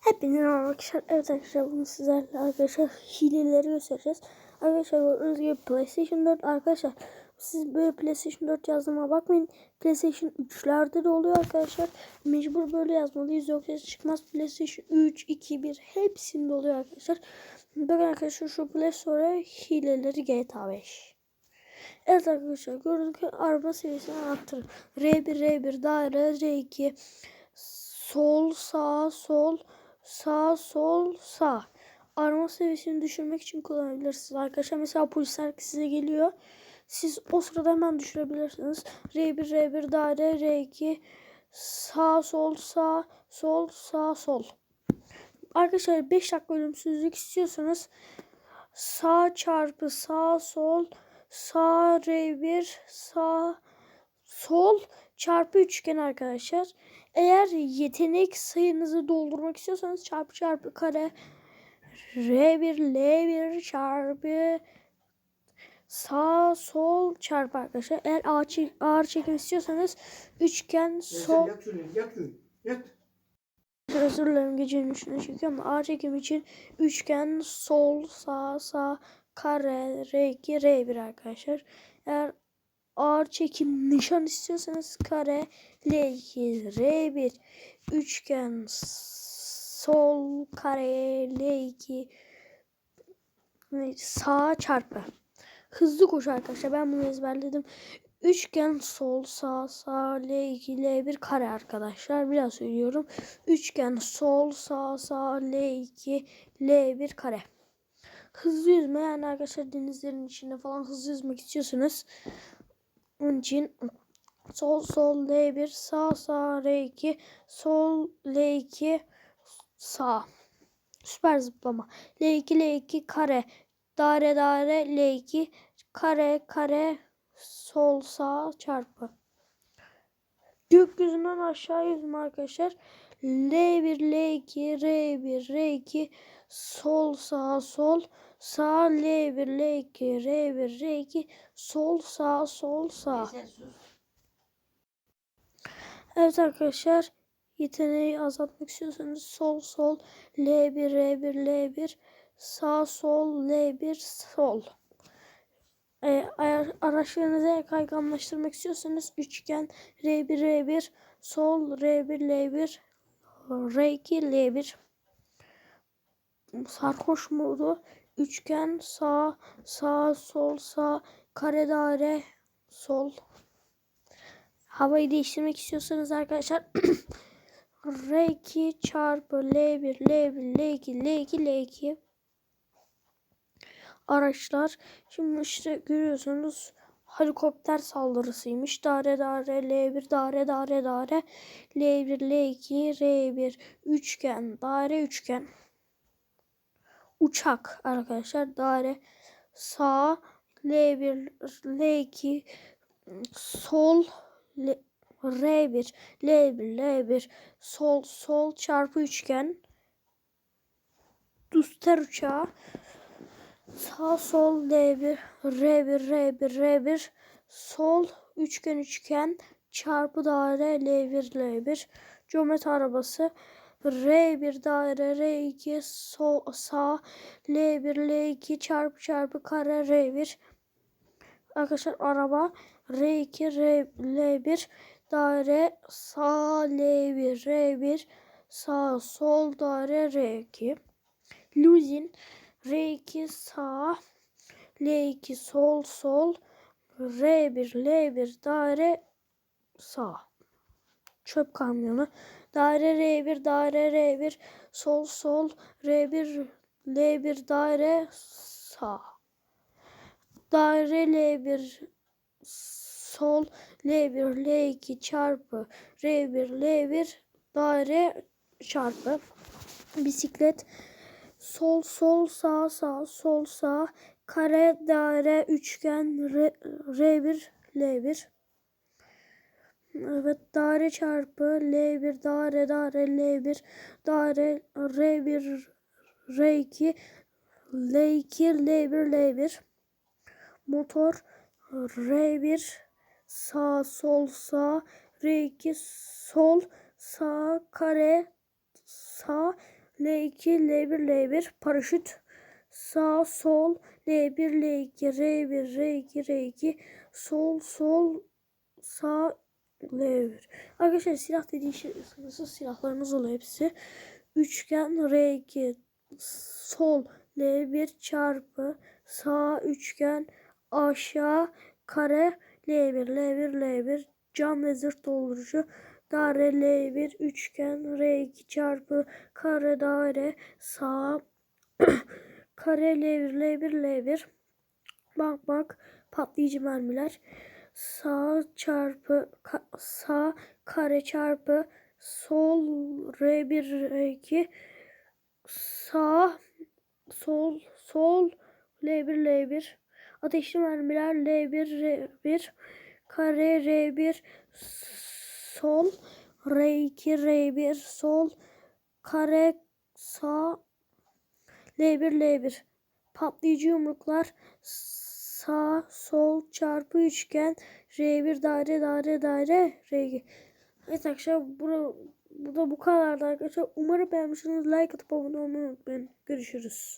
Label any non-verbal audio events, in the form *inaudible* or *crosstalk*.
Hepinize arkadaşlar. Evet arkadaşlar bugün sizlerle arkadaşlar hileleri göstereceğiz. Arkadaşlar gördüğünüz gibi PlayStation 4 arkadaşlar siz böyle PlayStation 4 yazdığıma bakmayın. PlayStation 3'lerde de oluyor arkadaşlar. Mecbur böyle yazmalıyız yoksa çıkmaz. PlayStation 3, 2, 1 hepsinde oluyor arkadaşlar. Bakın arkadaşlar şu Play Store'a hileleri GTA 5. Evet arkadaşlar gördüğünüz gibi araba seviyesini arttırın. R1, R1 daire, R2 sol sağ sol sağ sol sağ arama seviyesini düşürmek için kullanabilirsiniz arkadaşlar. Mesela polisler size geliyor. Siz o sırada hemen düşürebilirsiniz. R1 R1 daire R2 sağ sol sağ sol sağ sol. Arkadaşlar 5 dakika ölümsüzlük istiyorsanız sağ çarpı sağ sol sağ R1 sağ sol çarpı üçgen arkadaşlar. Eğer yetenek sayınızı doldurmak istiyorsanız çarpı çarpı kare R1 L1 çarpı sağ sol çarpı arkadaşlar. Eğer ağır, çek, ağır çekim istiyorsanız üçgen sol Yat şuraya yat yat. özür dilerim gecenin üçüne çekiyorum. Ağır çekim için üçgen sol sağ sağ kare R2 R1 arkadaşlar. Eğer ağır çekim nişan istiyorsanız kare L2 R1 üçgen sol kare L2 sağ çarpı. Hızlı koş arkadaşlar. Ben bunu ezberledim. Üçgen sol sağ sağ L2 L1 kare arkadaşlar. Biraz söylüyorum. Üçgen sol sağ sağ L2 L1 kare. Hızlı yüzme yani arkadaşlar denizlerin içinde falan hızlı yüzmek istiyorsanız onun için sol sol L1 sağ sağ R2 sol L2 sağ. Süper zıplama. L2 L2 kare. Daire daire L2 kare kare sol sağ çarpı. Gökyüzünden aşağı yüzme arkadaşlar. L1 L2 R1 R2 sol sağ sol sağ L1 L2 R1 R2 sol sağ sol sağ. Evet arkadaşlar yeteneği azaltmak istiyorsanız sol sol. L1 R1 L1 sağ sol L1 sol. Ayar, araçlarınızı kayganlaştırmak istiyorsanız üçgen R1 R1 sol R1 L1 R2 L1 sarhoş modu üçgen sağ sağ sol sağ kare daire sol. Havayı değiştirmek istiyorsanız arkadaşlar *clears throat* R2 çarpı L1 L1 L2 L2 L2 araçlar. Şimdi işte görüyorsunuz helikopter saldırısıymış. Daire daire L1 daire daire daire. L1 L2 R1 üçgen daire üçgen uçak arkadaşlar. Daire sağ L1 L2 sol L, R1 L1 L1 sol sol çarpı üçgen. Duster uçağı. Sağ sol L1 R1 R1 R1 sol üçgen üçgen çarpı daire L1 L1 Comet arabası R1 daire R2 sol sağ L1 L2 çarpı çarpı kare R1 Arkadaşlar araba R2 R, L1 daire sağ L1 R1 sağ sol daire R2 Luzin R2 sağ L2 sol sol R1 L1 daire sağ çöp kamyonu. Daire R1 daire R1 sol sol R1 L1 daire sağ. Daire L1 sol L1 L2 çarpı R1 L1 daire çarpı. Bisiklet sol sol sağ sağ sol sağ. Kare daire üçgen R, R1 L1 Evet daire çarpı L1 daire daire L1 daire R1 R2 L2 L1 L1 motor R1 sağ sol sağ R2 sol sağ kare sağ L2, L1, L1, paraşüt, sağ, sol, L1, L2, R1, R2, R2, sol, sol, sağ, L1. Arkadaşlar silah dediği şey sınırsız silahlarınız oluyor hepsi. Üçgen R2, sol, L1 çarpı, sağ üçgen, aşağı, kare, L1, L1, L1, cam ve zırt doldurucu, daire L1, üçgen, R2 çarpı, kare daire, sağ, *clears throat* kare L1, L1, L1, bak bak, patlayıcı mermiler, sağ çarpı, ka- sağ, kare çarpı, sol R1, R2, sağ, sol, sol, L1, L1, ateşli mermiler L1, R1, kare R1, sol, R2, R1, sol, kare, sağ, L1, L1, patlayıcı yumruklar, sağ, sol, çarpı üçgen, R1, daire, daire, daire, R2. Evet arkadaşlar bura, burada bu kadardı arkadaşlar. Umarım beğenmişsiniz. Like atıp abone olmayı unutmayın. Görüşürüz.